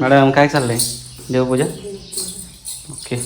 Madam काय चाललंय? देवपूजा? ओके.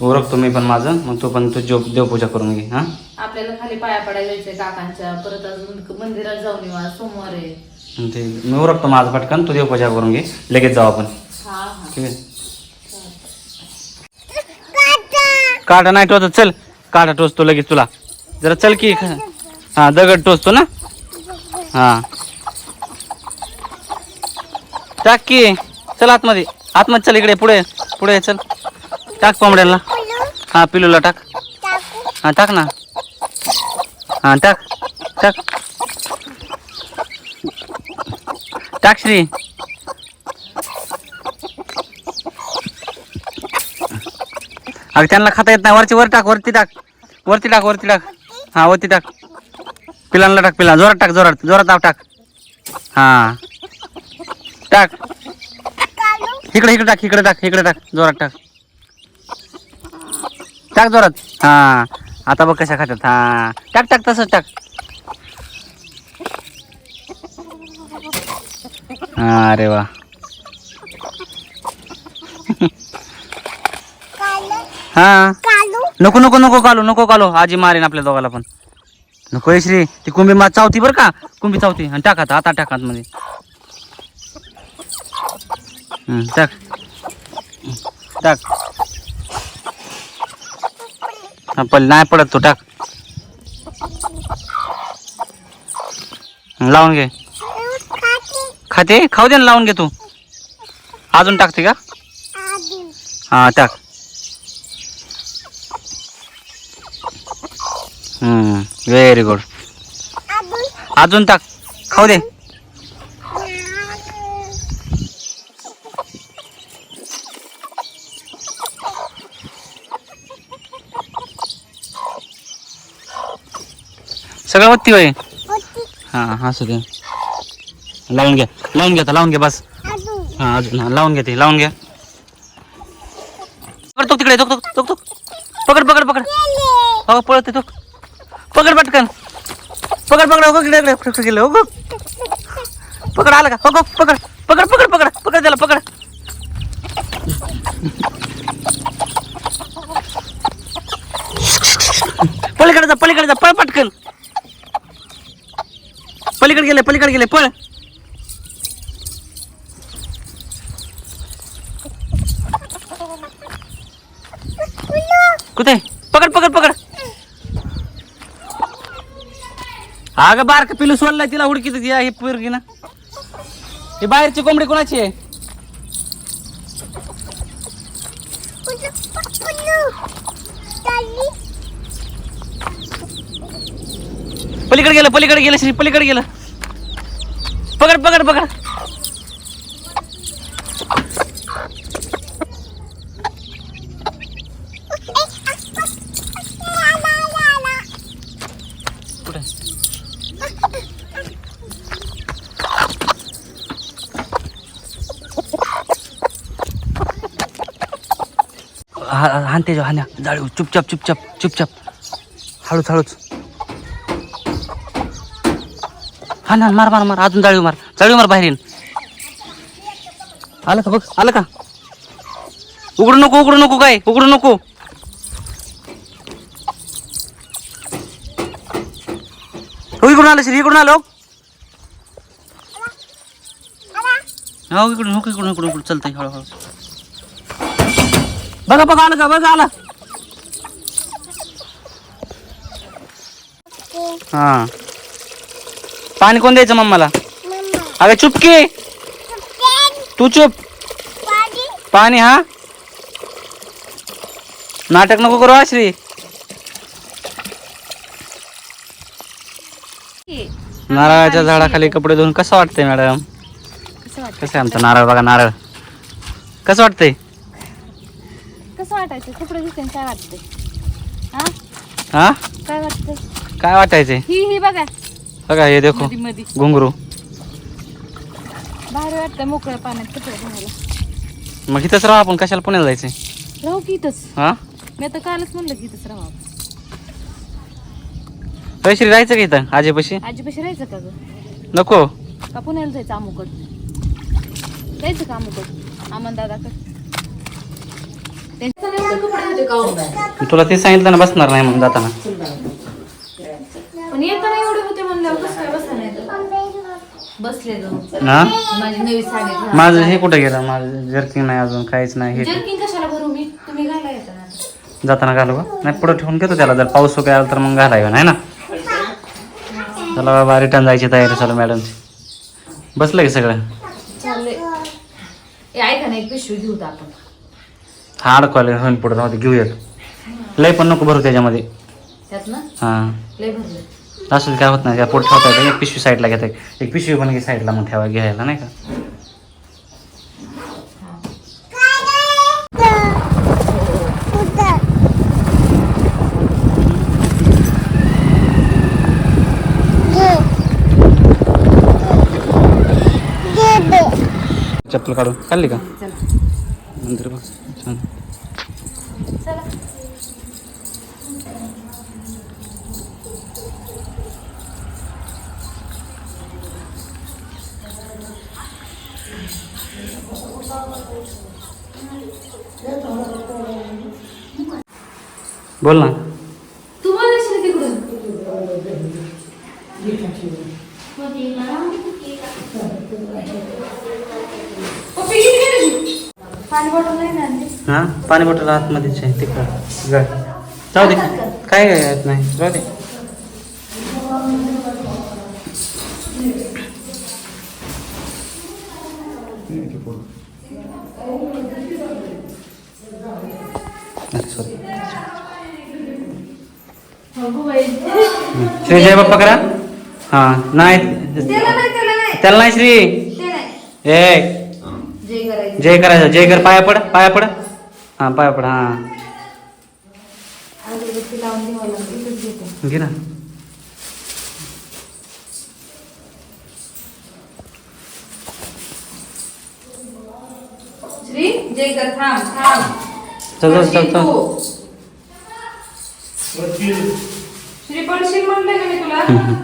ओळख तुम्ही पण माझं मग तू पण तू जो देवपूजा करून घे हां? आपल्याला खाली पाया पडायला जायचंय काकांच्या. परत अजून मंदिरात जाऊन येऊ आज सोमवार आहे. ते मी ओळखतो माझं पटकन तू देवपूजा करून घे लगेच जाऊ आपण. ठीक आहे? काटा नाही टोचत चल. काटा टोचतो लगेच तुला. जरा चल की. हा दगड टोचतो ना? हा. टाक की. चल आतमध्ये. आतमध्ये चल इकडे पुढे पुढे चल. टाक कोंबड्याला हा पिलूला टाक. हा टाक ना. हा टाक टाक. टाक श्री. अरे त्यांना खाता येत नाही. वरची वर टाक वरती टाक. वरती टाक वरती टाक. हा वरती टाक. पिलांना टाक पिला. जोरात टाक जोरात. जोरात आप टाक. हा. टाक. इकडे इकडे टाक इकडे टाक इकडे टाक. जोरात टाक. टाक जोरात. हा. आता बघ कशा खात्यात. हा. टाक टाक तसंच टाक. हा अरे वा. हा. नको नको नको कालू नको कालू. आजी मारेन आपल्या दोघाला पण. नको श्री. ती कुंभी मा चावती बरं का? कुंभी चावती. आणि टाकात आता टाकात मध्ये टाक. टाक. हा पण नाही पडत तो टाक. लावून घे. खाते? खाऊ दे ना लावून घे तू. अजून टाकते का? हा टाक. व्हेरी गुड अजून टाक खाऊ दे सगळं वत्ती वय हा हा दे लावून घ्या लावून घ्या लावून घ्या बस हा अजून हा लावून घ्या ते लावून घ्या पकड तो तिकडे तो तो तो. पकड पकड पकड हो पळत तो पकड पटकन. पकड पकड हो इकडे इकडे गेलं हो पकड आला का? हो पकड पकड पकड पकड पकड त्याला पकड. पलीकडे जा पलीकडे जा पळ पटकन. पलीकडे गेले पलीकडे गेले पळ. कुठे? पकड पकड पकड. अगं बारक पिलू सोडलाय तिला हुडकीत या हे पोरगी ना ही बाहेरची कोंबडी कोणाची आहे? पलीकडे गेलं पलीकडे गेलं श्री पलीकडे गेलं. पकड पकड पकड. हा हानते जाऊ हान्या. जाळू चुपचाप चुपचाप चुपचाप. हळूच हळूच. हा ना मार मार मार. अजून जाळीव मार. जाळीव मार बाहेर येईन आलं का बघ? आलं का? उघडू नको उघडू नको काय? उघडू नको. हो इकडून आलं श्री इकडून आलो हो. हो. इकडून हो इकडून इकडून इकडून. चालतंय हळूहळू. बघा बघा आलं का? बघा आलं. हा. पाणी कोण द्यायचं मम्माला? अगं चुप की तू चुप. पाणी? हा. नाटक नको करू आश्री. नारळाच्या झाडाखाली कपडे धुवून कसं वाटतंय मॅडम? कसं आहे आमचं नारळ? बघा नारळ. कसं वाटतंय? वाटायचं? कपडे दिसते काय वाटतंय? हा? हा? काय वाटतंय? काय वाटायचंय? ही ही बघा. बघा हे देखो. मधी मधी. घुंगरू. भारी वाटतं मोकळ्या पाण्यात कपडे धुवायला मग इथंच राहा आपण. कशाला पुण्याला जायचंय? राहू की इथंच. हा? मी आता कालच म्हणलं की इथंच राहू. पैसे राहायचं का इथं? आजीपाशी? आजीपाशी राहायचं का ग? नको. का पुण्याला जायचं अमुकड? जायचं का अमुकड? आमन दादाकड? तुला ते सांगितलं ना बसणार नाही म्हणून जाताना. पण येताना एवढे होते म्हणल्यावर कसं काय बसा नाही बसले जाऊन. हा? माझी नवी साडी घाल. माझं हे कुठं गेलं? माझं जर्किंग नाही अजून काहीच नाही हे जर्किंग कशाला भरू मी? तुम्ही घाला येताना जाताना घालू का? नाही पुढं ठेवून घेतो त्याला. जर पाऊस वगैरे आला तर मग घालायला नाही ना? चला बाबा रिटर्न जायची तयारी चालू मॅडमची बसलं की सगळं? चाललंय. ए, ऐका ना एक पिशवी घेऊ तर आपण. हा अडकवाले होईन पुढं राहते घेऊयात. लय पण नको भरू त्याच्यामध्ये. हां. लय भरले. असं काय होत नाही. त्या पुढे ठेवता येतं. एक पिशवी साईडला घेता येईल. एक पिशवी पण घे साईडला मग ठेवा घ्यायला नाही का? चप्पल काढून. काढली का? नंतर बघ. बोल ना तू बोलायची तिकडून पप्पी किती गेली? पाणी बॉटल नाही ना आणली? हां पाणी बॉटल आतमध्येच आहे तिकडं. जाऊ दे. काय काय येत नाही. जाऊ दे. श्री जय बाप्पा करा. हां नाही. त्याला नाही श्री. ए. जय करायचं. जय कर पाया पड पाया पड. हां पाया पड हां. घे ना. श्री जय कर थांब थांब. चल चल चल चल. तू. श्री पडशील म्हणलं का मी तुला?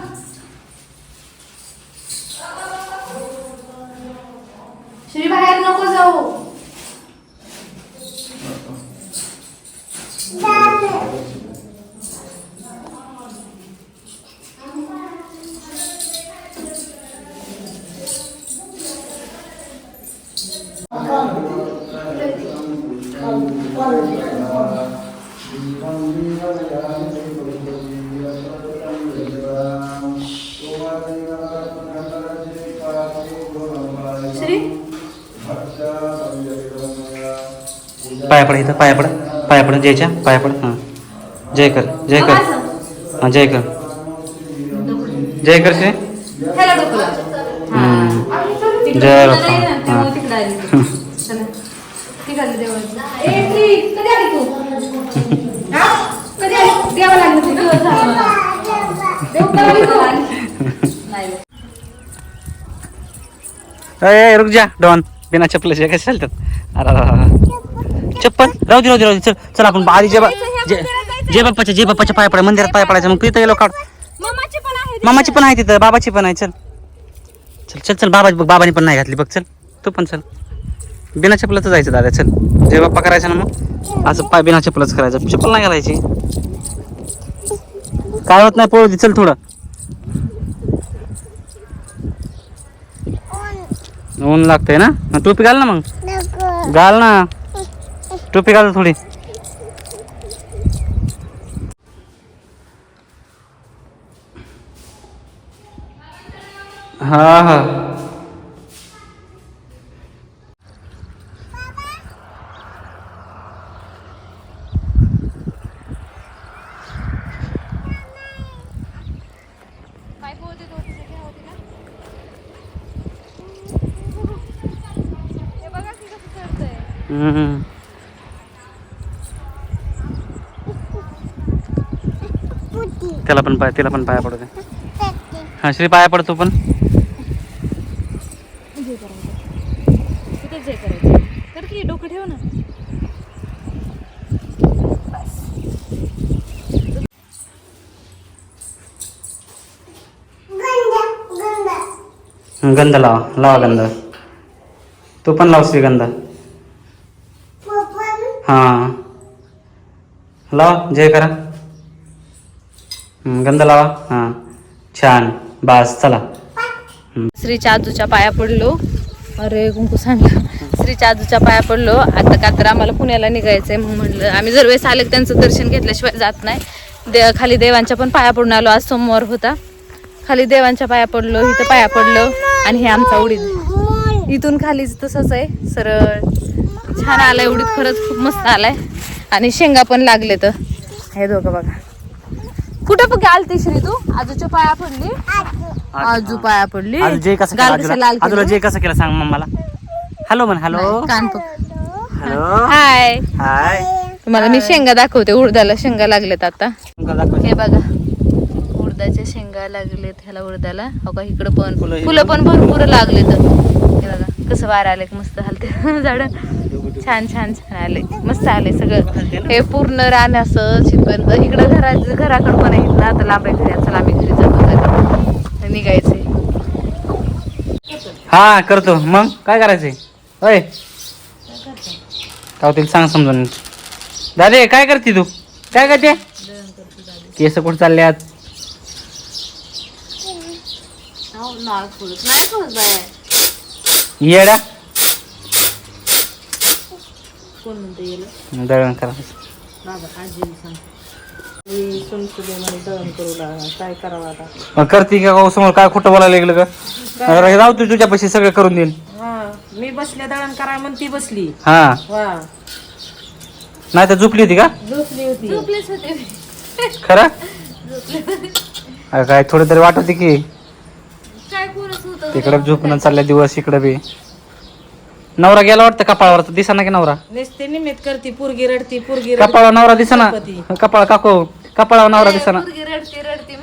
पाया पड इथं पाया पड पाया पड जयच्या. पाया पड हां. जय कर जय कर. हां जय कर. जय कर श्री. जय बाप्पा. हा. ए, रुक जा डॉन. बिना चप्पलाचे कसे चालतात? अरे. चप्पल? राहू दे राहू दे राहू दे. चल चल आपण आधी जय बा- जय जय बाप्पाच्या जय बाप्पाच्या पाया पडा मंदिरात पाया पडायचं मग तिथं गेलो काढ मम्माची पण आहे मामाची पण आहे तिथं बाबाची पण आहे चल. चल चल चल बाबा बघ बाबानी पण नाही घातली बघ चल. तू पण चल. बिना चप्पलाचं जायचं दादा चल. जय बाप्पा करायचं ना मग असं पाय बिना चपलाच करायचं. चप्पल नाही घालायची. काय होत नाही पळू दे चल थोडं. ऊन लागतंय ना? टोपी घाल ना मग. घाल ना. टोपी घाल थोडी. हा हा. त्याला पण पाय तिला पण पाया पडतो हा श्री पाया पडतो पण. डोकं ठेव ना. गंध लावा लावा गंध. तू पण लाव गंध. हां। लावा जय करा। गंध लावा। हां छान। बास चला। श्रीच्या आजूच्या पाया पडलो. अरे कुंकू सांडलं. श्रीच्या आजूच्या पाया पडलो. आता का तर आम्हाला पुण्याला निघायचंय मग म्हणलं आम्ही जर वेळेस आले की त्यांचं दर्शन घेतल्याशिवाय जात नाही. दे खाली देवांच्या पण पाया पडून आलो आज सोमवार होता. खाली देवांच्या पाया पडलो इथं पाया पडलो आणि हे आमचा उडीद. इथून खालीच तसंच आहे सरळ. छान आलाय उडीद खरंच खूप मस्त आलाय. आणि शेंगा पण लागले तर. हे दोघं बघा. कुठं बघ आलती श्री तू? आजूच्या पाया पडली? आजू पाया पडली. आज जय कसं गाल केलं लाल आजूला केलं? जय कसं केलं सांग मला. हॅलो म्हण हॅलो. कान पक हॅलो. हाय. हाय. तुम्हाला मी शेंगा दाखवते उडदाला शेंगा लागलेत आता. हे बघा. उडदाच्या शेंगा लागलेत ह्याला उडदाला. हो का इकडं पण. फुलं फुलं पण भरपूर लागलेत. हे बघा कसं वार आले मस्त हलते झाड. छान छान छान आले. मस्त आले सगळं. हे पूर्ण रान असं इकडं घरा घराकडं पण आहेत ना. आता लांब घरी. चला आम्ही घरी जातो घरी निघायचंय. हा करतो. मग? काय करायचंय? होय का तिला सांग समजून. दादे काय करते तू? काय करते? केस कुठं चालल्यात? येडा. कोण म्हणते येलं? दळण करा बाबा आजी सांग दळण करू लागा. काय करावं आता? मग करते का समोर काय खोटं बोलायला लागलं का अरे तू तुझ्या पैसे सगळं करून देईन. हा मी बसले दळण करा म्हणून ती बसली. हा. वा. नाही तर झोपली होती का? झोपली होती. झोपलेच होते खरं? अरे काय थोडं तरी वाटत होती की. काय कोणच होतं तिकडे झोपून चालल्या दिवस इकडे बी. नवरा गेला वाटतं कपाळावर दिसा ना की नवरा? नुसते निमित्त करती पोरगी रडती पोरगी कपाळावर नवरा दिसा ना कपाळ काको कपाळावर नवरा दिसा ना पोरगी रडती रडती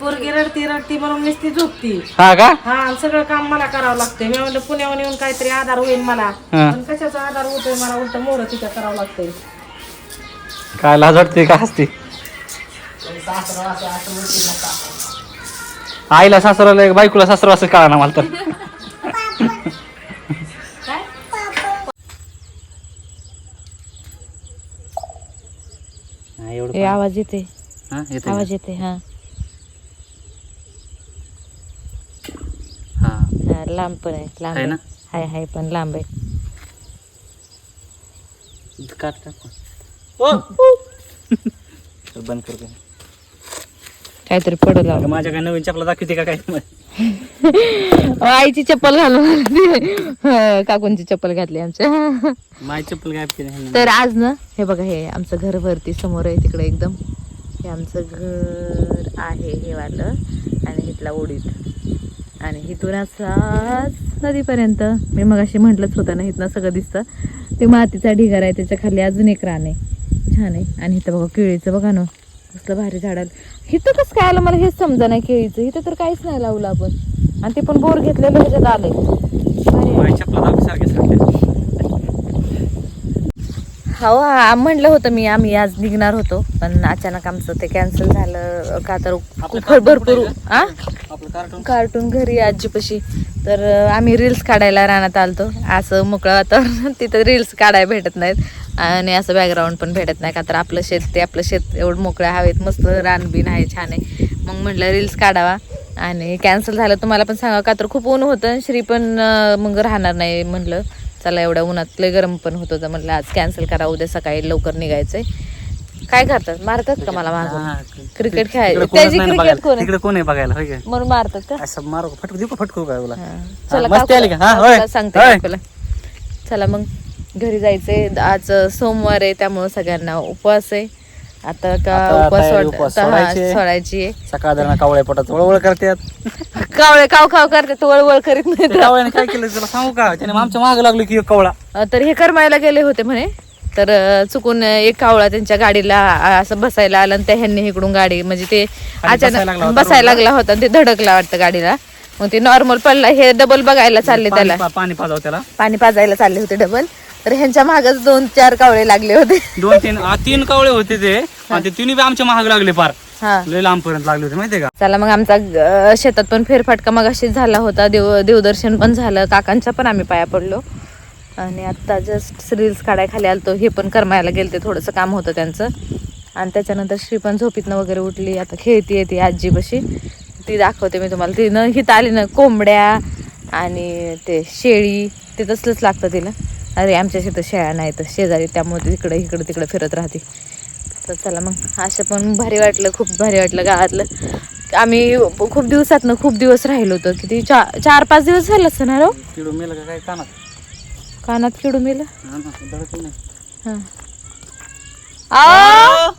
पोरगी रडती रडती म्हणून नुसती झोपती. हा का? हा आणि सगळं काम मला करावं लागतंय. मी म्हणलं पुण्याहून येऊन काहीतरी आधार होईल मला. हा. पण कशाचा आधार होतोय मला? उलट मोर तिथं करावं लागतंय. काय लाज वाटते का हसते? आईला सासराला बायकोला सासरा असं कळा ना मला तर. हा, एवढं आवाज येते हा, येतंय का? आवाज येते हा हा हा लांब पण आहे लांब आहे आहे ना? हाय हाय पण लांब आहे काट टाक. ओ! बंद करतो काहीतरी पडलं अगं, माझ्या काय नवीन चपला दाखवते का काय? आईची चप्पल घालून. हं, काकूंची चप्पल घातली आमच्या माझी चप्पल ह्यांनी. तर आज ना हे बघा हे आमचं घर वरती समोर आहे तिकडे एकदम. हे आमचं घर आहे हे वालं आणि इथला उडीद. आणि इथून असाच नदीपर्यंत. मी मग अशी म्हटलंच होतं ना इथनं सगळं दिसतं. ते मातीचा ढिगार आहे त्याच्याखाली अजून एक रान आहे. छान आहे. आणि इथं बघा केळीचं बघा ना. कसलं भारी झाड आलं. इथं कसं काय आलं? मला हेच समजा नाही केळीचं इथं तर काहीच नाही लावलं आपण. आणि ते पण बोर घेतलेलं ह्याच्यात आलंय. सारखे हो हा म्हणलं होतं मी आम्ही आज निघणार होतो. पण अचानक आमचं ते कॅन्सल झालं. का तर भरपूर आ? कार्टून कार्टून घरी आजीपाशी. तर आम्ही रील्स काढायला रानात आलतो. असं मोकळं वातावरण तिथं रील्स काढायला भेटत नाहीत. आणि असं बॅकग्राऊंड पण भेटत नाही का तर आपलं शेत ते आपलं शेत एवढं मोकळ्या हवेत मस्त रान बिन आहे छान आहे. मग म्हटलं रील्स काढावा आणि कॅन्सल झालं तुम्हाला पण सांगा का तर खूप ऊन होतं श्री पण मग राहणार नाही म्हटलं चला एवढ्या उन्हात लय गरम पण होत होतं म्हटलं आज कॅन्सल करा उद्या सकाळी लवकर निघायचंय. काय करतात? मारतात का मला मागून? क्रिकेट खेळायचं त्याची क्रिकेट कोण आहे? तिकडे कोण आहे बघायला? होय काय म्हणून मारतात का? असं मारू? फटकू देऊ फटकू काय. चला सांगते. चला मग. घरी जायचंय. आज सोमवार आहे त्यामुळे सगळ्यांना उपवास आहे. आता का उपवास सोडायची. सकाळ कावळ्या पोटात वळवळ करतात. कावळे काव काव करते वळवळ करीत नाही कावळ्याने काय केलं तुला सांगू का? त्याने आमच्या माग लागलो की कावळा. तर हे करमायला गेले होते म्हणे. तर चुकून एक कावळा त्यांच्या गाडीला असं बसायला आलं आणि त्या ह्यांनी इकडून गाडी म्हणजे ते अचानक बसायला लागला होता ते धडकला वाटतं गाडीला. मग ते नॉर्मल पडला. हे डबल बघायला चालले त्याला. पाणी पाणी पाजाव त्याला. पाणी पाजायला चालले होते डबल तर ह्यांच्या मागच दोन चार कावळे लागले होते. दोन तीन आ, तीन कावळे होते ते. आणि ते तिन्ही बी आमच्या महाग लागले पार हा. लय लांबपर्यंत लागले होते माहितीये का? चला मग आमचा अं, शेतात पण फेरफटका मग अशीच झाला होता. देव देवदर्शन पण झालं. काकांच्या पण आम्ही पाया पडलो. आणि आत्ता जस्ट रील्स काढाय खाली आलतो. हे पण करमायला गेलते. थोडंसं काम होतं त्यांचं. आणि त्याच्यानंतर श्री पण झोपीतनं वगैरे उठली. आता खेळती येते आजी बशी ती दाखवते मी तुम्हाला. तिनं हिथं आली ना कोंबड्या आणि ते शेळी ते तसलंच लागतं तिला. अरे आमच्या शेतात शेळ्या नाही तर शेजारी त्यामुळे तिकडं इकडं तिकडं फिरत राहते. तर चला मग असं पण भारी वाटलं खूप भारी वाटलं गावातलं. आम्ही खूप दिवसातनं खूप दिवस राहिलो होतो. किती चार चार पाच दिवस झालं असं ना रो किडू मेलं का काय? कानात? कानात किडू मेलं? हा. हा.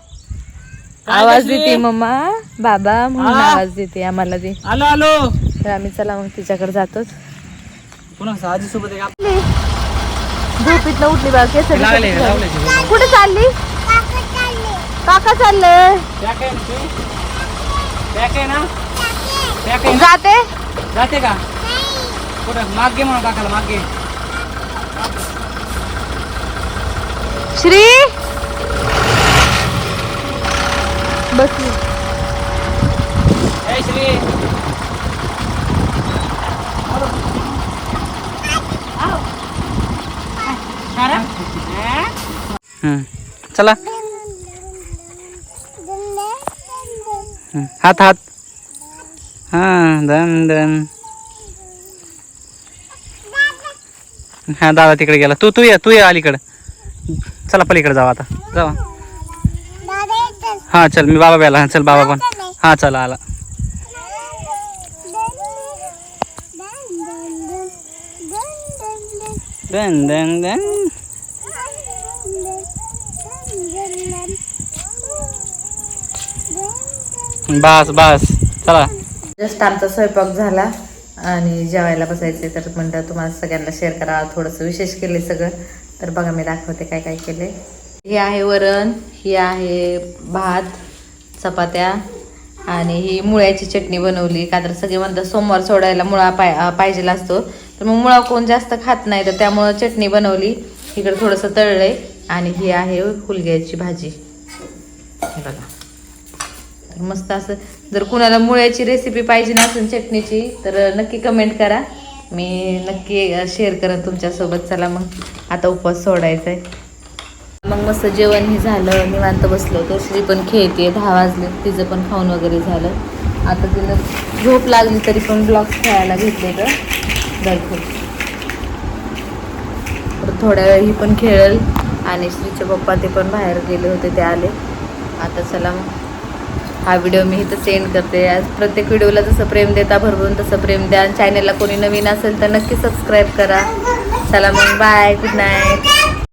आवाज देते मम्मा. बाबा म्हणून हा? आवाज देते आम्हाला ती आलो आलो. तर आम्ही चला मग तिच्याकडे जातोच. पुन्हा आजी सोबत झोपीतनं उठली बा केसरी झाली. कुठे चालली? काका ना? जाते? जाते का? कुठं? माग म्हणून काकाला माग. श्री? बसली. ए श्री. चला. हात हात. हा दन दन हा दादा तिकडे गेला. तू तू ये तू ये अलीकडं. चला पलीकडे जाऊ आता. जावा हा चल मी बाबा बेला चल बाबा पण. हा चला आला. दन दन दन बस बस. चला. जस्ट आमचा स्वयंपाक झाला आणि जेवायला बसायचे तर म्हणलं तुम्हाला सगळ्यांना शेअर करा थोडंसं विशेष केले सगळं. तर बघा मी दाखवते काय काय केले हे आहे वरण. ही आहे भात चपात्या आणि ही मुळ्याची चटणी बनवली. का तर सगळे म्हणतात सोमवार सोडायला मुळा पाय पाहिजेला असतो. तर मग मुळा कोण जास्त खात नाही तर त्यामुळं चटणी बनवली. इकडे थोडंसं तळलंय. आणि ही आहे हुलग्याची भाजी. बघा. तर मस्त असं जर कुणाला मुळ्याची रेसिपी पाहिजे ना असून चटणीची तर नक्की कमेंट करा. मी नक्की शेअर करेन तुमच्यासोबत. चला मग आता उपवास सोडायचा आहे मग मस्त जेवण हे झालं. निवांत बसलो होतो. श्री पण खेळते दहा वाजले. तिचं पण खाऊन वगैरे झालं. आता तिनं झोप लागली तरी पण ब्लॉक्स खेळायला घेतले तर. भरपूर तर थोड्या वेळ ही पण खेळेल. आणि श्रीचे पप्पा ते पण बाहेर गेले होते ते आले. आता चला मग. हा व्हिडिओ मी इथं सेंड करते. आज प्रत्येक व्हिडिओला जसं प्रेम देता भरभरून तसं प्रेम द्या. चॅनलला कोणी नवीन असेल तर नक्की सबस्क्राईब करा. चला मग बाय गुड नाईट